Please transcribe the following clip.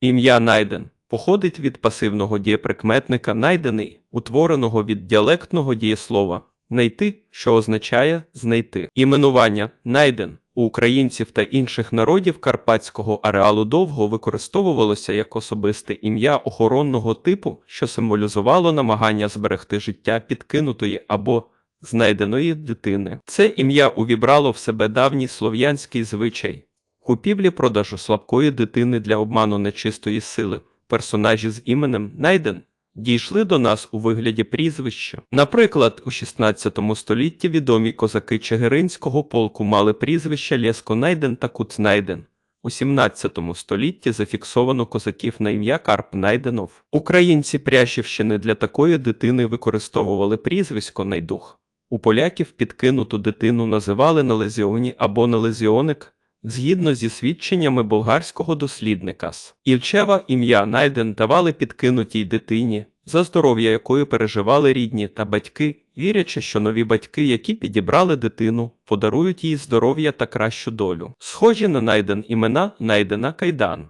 Ім'я Найден походить від пасивного дієприкметника найдений, утвореного від діалектного дієслова найти, що означає знайти. Іменування Найден у українців та інших народів карпатського ареалу довго використовувалося як особисте ім'я охоронного типу, що символізувало намагання зберегти життя підкинутої або знайденої дитини. Це ім'я увібрало в себе давній слов'янський звичай купівлі продажу слабкої дитини для обману нечистої сили. Персонажі з іменем Найден дійшли до нас у вигляді прізвища. Наприклад, у 16 столітті відомі козаки Чигиринського полку мали прізвища Лєско Найден та Куц Найден. У 17 столітті зафіксовано козаків на ім'я Карп Найденов. Українці Прящівщини для такої дитини використовували прізвисько Найдух. У поляків підкинуту дитину називали налезіоні або налезіоник, згідно зі свідченнями болгарського дослідника з Ільчева ім'я Найден давали підкинутій дитині, за здоров'я якої переживали рідні та батьки, вірячи, що нові батьки, які підібрали дитину, подарують їй здоров'я та кращу долю. Схожі на Найден імена Найдена Кайдан.